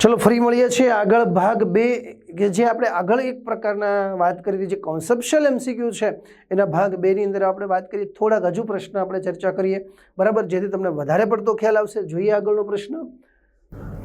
ચલો, ફરી મળીએ છીએ આગળ ભાગ બે, કે જે આપણે આગળ એક પ્રકારના વાત કરી હતી જે કોન્સેપ્શિયલ એમસીક્યુ છે, એના ભાગ બેની અંદર આપણે વાત કરીએ, થોડાક હજુ પ્રશ્ન આપણે ચર્ચા કરીએ. બરાબર? જેથી તમને વધારે પડતો ખ્યાલ આવશે. જોઈએ આગળનો પ્રશ્ન.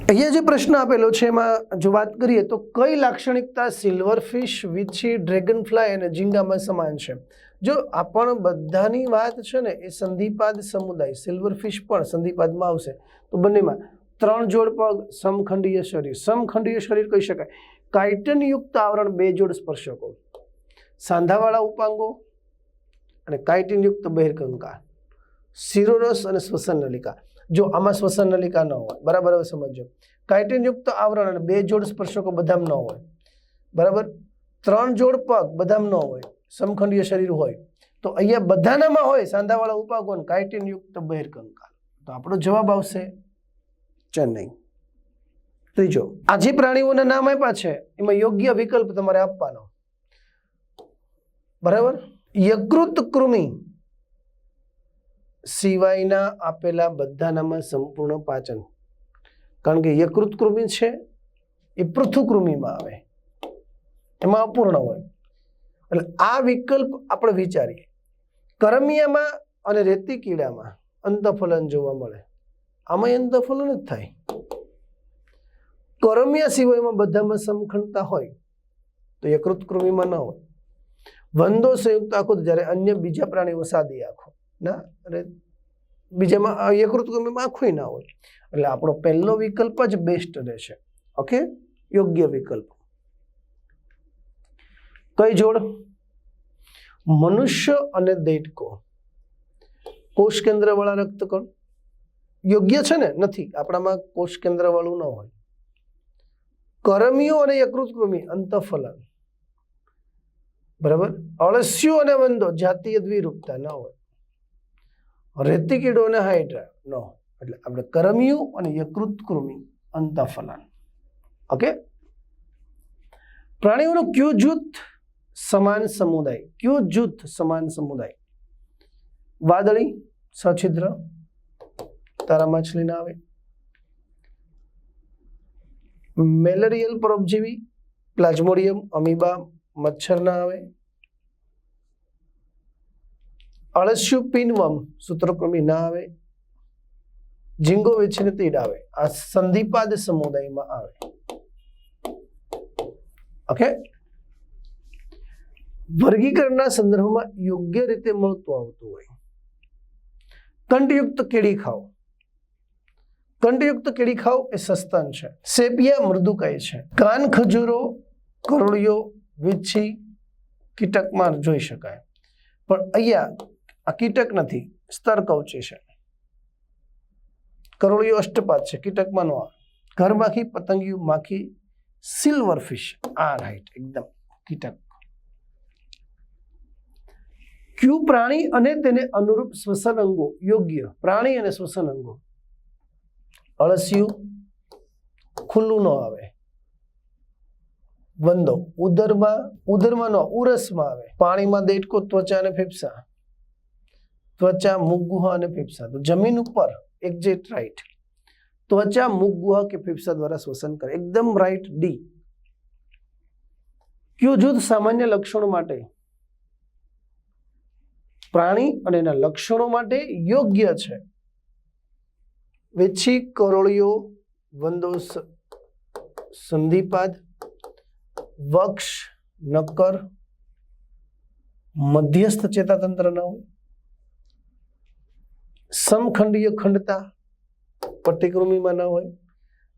અહીંયા જે પ્રશ્ન આપેલો છે, એમાં જો વાત કરીએ, તો કઈ લાક્ષણિકતા સિલ્વરફિશ વીછી ડ્રેગનફ્લાય અને ઝીંગામાં સમાન છે? જો આપણ બધાની વાત છે ને, એ સંધિપાદ સમુદાય સિલ્વરફિશ પણ સંધિપાદમાં આવશે. તો બંનેમાં ત્રણ જોડ પગ, સમખંડીય શરીર. સમખંડીય શરીર કહી શકાય. કાઇટનયુક્ત આવરણ બે જોડ સ્પર્શકો. સાંધાવાળા ઉપાંગો અને કાઇટિનયુક્ત બહિર્કંકાર શિરોરસ અને શ્વસન નલિકા જો આમાં શ્વસન નલિકા ન હોય, બરાબર હવે સમજો કાઇટિનયુક્ત આવરણ અને બે જોડ સ્પર્શકો બધામાં ન હોય. બરાબર? ત્રણ જોડ પગ બધામાં ન હોય, સમખંડીય શરીર હોય. તો અહીંયા બધાનામાં હોય સાંધાવાળા ઉપાંગો અને કાઇટિનયુક્ત બહિર્કંકાર તો આપણો જવાબ આવશે ચેન્નઈ. ત્રીજો આ જે પ્રાણીઓના નામ આપ્યા છે, એમાં યોગ્ય વિકલ્પ તમારે આપવાનો. બરાબર? યકૃત કૃમિ સિવાયના આપેલા બધાનામાં સંપૂર્ણ પાચન. કારણ કે યકૃત કૃમિ છે, એ પૃથુકૃમિમાં આવે. એમાં અપૂર્ણ હોય. એટલે આ વિકલ્પ આપણે વિચારીએ. કરમિયામાં અને રેતી કીડામાં અંતફલન જોવા મળે. આમાં અંતફલન જ થાય. કરમિયા સિવાયમાં બધામાં સમખંડતા હોય તો યકૃત કૃમિમાં ન હોય. વંદો સંયુક્ત આખો જ્યારે અન્ય બીજા પ્રાણીઓ સાદી આખો. ના, અરે બીજામાં યકૃત કૃમિમાં આખું ના હોય. એટલે આપણો પહેલો વિકલ્પ જ બેસ્ટ રહેશે. ઓકે યોગ્ય વિકલ્પ. કઈ જોડ? મનુષ્ય અને દૈટકો કોષ કેન્દ્ર વાળા રક્તકણ. યોગ્ય છે ને? નથી. આપણામાં કોષ કેન્દ્રવાળું ન હોય. કરમિયો અને યકૃત કૃમિ અંતફલન. બરાબર? અળસ્યો અને વંદો જાતીય દ્વિરૂપતા ન હોય. રેતી કીડો અને હાઇડ્રા ન હોય. એટલે આપણે કરમિયું અને યકૃત કૃમિ અંતફલન. ઓકે? પ્રાણીઓનું ક્યુ જૂથ સમાન સમુદાય? ક્યુ જૂથ સમાન સમુદાય? વાદળી, સછિદ્ર તારા માછલી ના આવે. મેલેરિયલ પરોપજીવી પ્લાઝ્મોડિયમ, અમીબા મચ્છર ના આવે. અળસ્યુ પિનવમ સૂત્રકૃમિ ના આવે. જીંગો વેચીને તીડ આવે. આ સંધિપાદ સમુદાયમાં આવે. ઓકે વર્ગીકરણના સંદર્ભમાં યોગ્ય રીતે મળતું આવતું હોય. કંઠયુક્ત કેળી ખાઓ. કંઠયુક્ત કીડી ખાવ એ સસ્તન છે. સેપિયા મૃદુકાય છે. કાન ખજૂરો કરોળિયો વીછી કીટકમાં જોઈ શકાય. પણ અહીંયા આ કીટક નથી, સ્તર કવચી છે. કરોળિયો અષ્ટપાદ છે, કીટકમાં નો આવે. ઘરમાખી પતંગિયું માખી સિલ્વર ફિશ આ રાઈટ એકદમ કીટક. ક્યુ પ્રાણી અને તેને અનુરૂપ શ્વસન અંગો યોગ્ય, પ્રાણી અને શ્વસન અંગો. અળસિયું ખુલ્લું ન આવે. વંદો ઉદરમાં ઉદરમાં ન ઉરસમાં આવે. પાણીમાં દેડકો, ત્વચા અને ફેફસા. ત્વચા મુખગુહા અને ફેફસા. તો જમીન ઉપર એક્ઝેક્ટ રાઈટ ત્વચા મુખગુહા કે ફેફસા દ્વારા શ્વસન કરે. એકદમ રાઈટ ડી કયું જૂથ સામાન્ય લક્ષણો માટે? પ્રાણી અને એના લક્ષણો માટે યોગ્ય છે. વેછી કરોળિયો વંદો સ- સંધિપાદ વક્ષ નક્કર મધ્યસ્થ ચેતાતંત્ર ન હોય સમખંડીય ખંડતા પટ્ટીકૃમિમાં ન હોય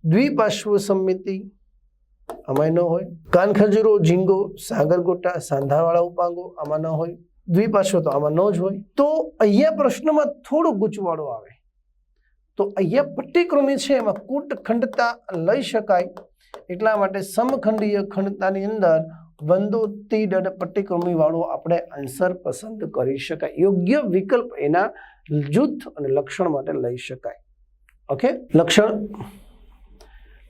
દ્વિપાર્શ્વ સંમિતિ આમાં ન હોય કાનખજૂરો ઝીંગો સાગરગોટા સાંધાવાળા ઉપાંગો આમાં ન હોય દ્વિપાર્શ્વ તો આમાં ન જ હોય તો અહીંયા પ્રશ્નમાં થોડો ગૂંચવાડો આવે તો અહીંયા પટ્ટીકૃમિ છે, એમાં કૂટ ખંડતા લઈ શકાય. એટલા માટે સમખંડીય ખંડતાની અંદર વંદો તીડ અને પટ્ટીકૃમિ આપણે આન્સર પસંદ કરી શકાય. યોગ્ય વિકલ્પ એના જૂથ અને લક્ષણ માટે લઈ શકાય. ઓકે લક્ષણ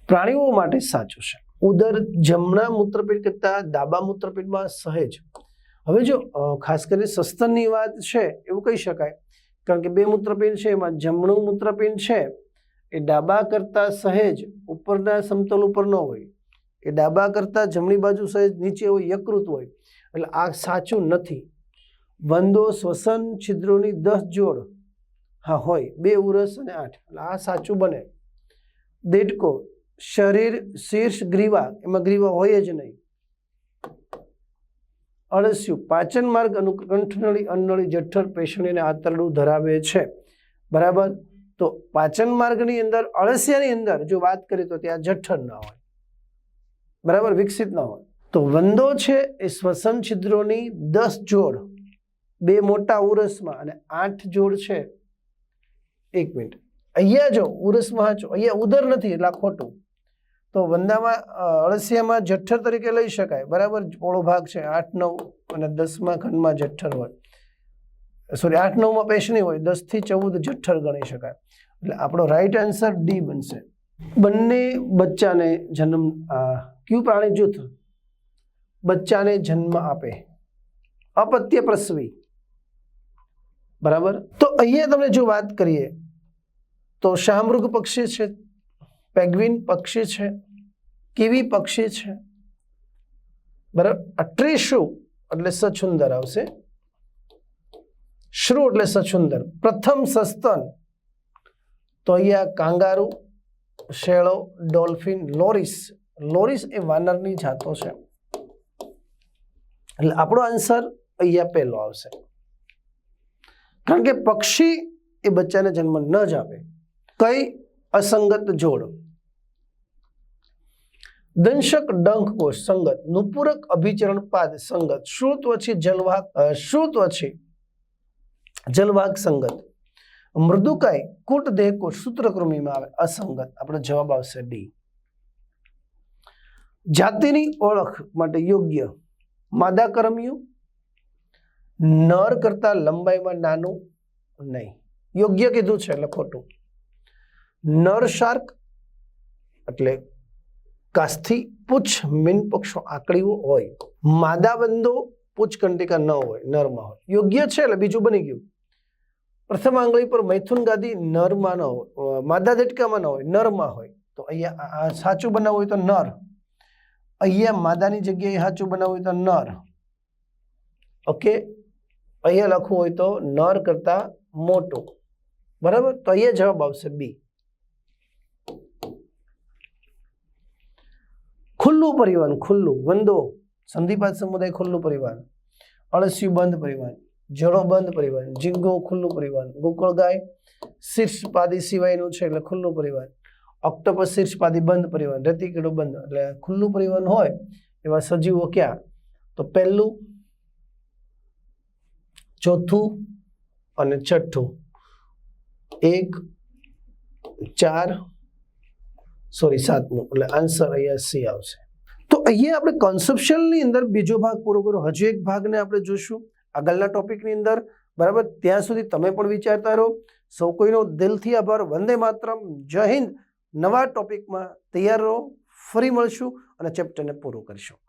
પ્રાણીઓ માટે સાચું છે. ઉદર, જમણા મૂત્રપીંડ કરતાં ડાબા મૂત્રપીંડમાં સહેજ. હવે જો ખાસ કરીને સસ્તનની વાત છે, એવું કહી શકાય. કારણ કે બે મૂત્રપિંડ છે, એમાં જમણું મૂત્રપિંડ છે, એ ડાબા કરતાં સહેજ ઉપરના સમતલ ઉપર ન હોય. એ ડાબા કરતાં જમણી બાજુ સહેજ નીચે હોય, યકૃત હોય. એટલે આ સાચું નથી. વંદો શ્વસન છિદ્રોની દસ જોડ, હા, હોય, બે ઉરસ અને આઠ. એટલે આ સાચું બને. દેડકો, શરીર, શીર્ષ, ગ્રીવા, એમાં ગ્રીવા હોય જ નહીં. અળસિયું પાચન માર્ગ અનુ, કંઠનળી, અન્નળી, જઠર, પેશણીને આંતરડું ધરાવે છે. બરાબર? તો પાચન માર્ગની અંદર, અળસિયાની અંદર જો વાત કરીએ તો ત્યાં જઠ્ઠર ન હોય. બરાબર? વિકસિત ન હોય. તો વંદો છે એ શ્વસન છિદ્રોની દસ જોડ. બે મોટા ઉરસમાં અને આઠ જોડ છે. એક મિનિટ. અહીંયા જો ઉરસમાં જો, અહીંયા ઉદર નથી, એટલે ખોટું. તો વંદામાં અળસિયામાં જઠ્ઠર તરીકે લઈ શકાય. બરાબર? પોળો ભાગ છે આઠ, નવ અને દસમાં ખંડમાં જઠ્ઠર હોય. સોરી, આઠ, નવમાં પેશની હોય. દસથી ચૌદ જઠ્ઠર ગણી શકાય. એટલે આપણો રાઈટ આન્સર ડી બનશે. બંને બચ્ચાને જન્મ કયું પ્રાણી જૂથ? બચ્ચાને જન્મ આપે. અપત્ય પ્રસવી. બરાબર? તો અહીંયા તમને જો વાત કરીએ, તો શામૃગ પક્ષી છે. પેગ્વિન પક્ષી છે, કીવી પક્ષી છે. બરાબર? અટ્રી શું? એટલે સછુંદર આવશે. શ્રુ એટલે સછુંદર. પ્રથમ સસ્તન. તો અહીંયા કાંગારુ, શેળો, ડોલ્ફિન, લોરિસ. લોરિસ એ વાનરની જાતો છે. એટલે આપણો આન્સર અહીંયા પહેલો આવશે. કારણ કે પક્ષી એ બચ્ચાને જન્મ ન જ આપે. કઈ અસંગત જોડ. દંશક ડંખ કોષ સંગત નુપુરક અભિચરણ પાદ સંગત શ્રુત્વછી જલવાહક અ, શ્રુત્વછી જલવાહક સંગત મૃદુકાય કૂટ દેહ કોષ સૂત્રકૃમિમાં આવે અસંગત આપણો જવાબ આવશે ડી જાતિની ઓળખ માટે યોગ્ય માદા કરમિયું નર કરતા લંબાઈમાં નાનું નહીં યોગ્ય કીધું છે એટલે ખોટું। નર શાર્ક એટલે કાસ્થી પૂછ મીન પક્ષો આકડીઓ હોય. માદા બંદો પૂછ કંટિકા ન હોય નરમાં હોય. યોગ્ય છે એટલે બીજું બની ગયું. પ્રથમ આંગળી પર મૈથુન ગાદી નરમાં ન હોય અ, માદા દેટકામાં ન હોય નરમાં હોય. તો અહીંયા આ- આ સાચું બનાવવું હોય તો નર. અહીંયા માદાની જગ્યાએ સાચું બનાવવું હોય તો નર. ઓકે? અહીંયા લખવું હોય તો નર કરતા મોટું. બરાબર? તો અહીંયા જવાબ આવશે બી. ખુલ્લું પરિવહન ખુલ્લું. વંદો. સંધિપાત સમુદાય ખુલ્લું પરિવહન અળસિયું બંધ પરિવહન જળો બંધ પરિવહન જીંગો ખુલ્લું પરિવહન ગોકળ ગાય શીર્ષપાદી સિવાયનું છે એટલે ખુલ્લું પરિવહન ઓક્ટોપસ શીર્ષપાદી બંધ પરિવહન રેતીકીડો બંધ. એટલે ખુલ્લું પરિવહન હોય એવા સજીવો ક્યાં? તો પહેલું, ચોથું અને છઠ્ઠું. એક, ચાર સોરી સાતમું એટલે આન્સર અહીંયા સી આવશે. તો અહીંયા આપણે કોન્સેપ્શનની અંદર બીજો ભાગ પૂરો કર્યો. હજુ એક ભાગને આપણે જોશું. આગળના ટોપિકની અંદર, બરાબર? ત્યાં સુધી તમે પણ વિચારતા રહો. સૌ કોઈનો દિલથી આભાર. વંદે માતરમ. જય હિન્દ. નવા ટોપિકમાં તૈયાર રહો. ફરી મળશું અને ચેપ્ટરને પૂરું કરીશું.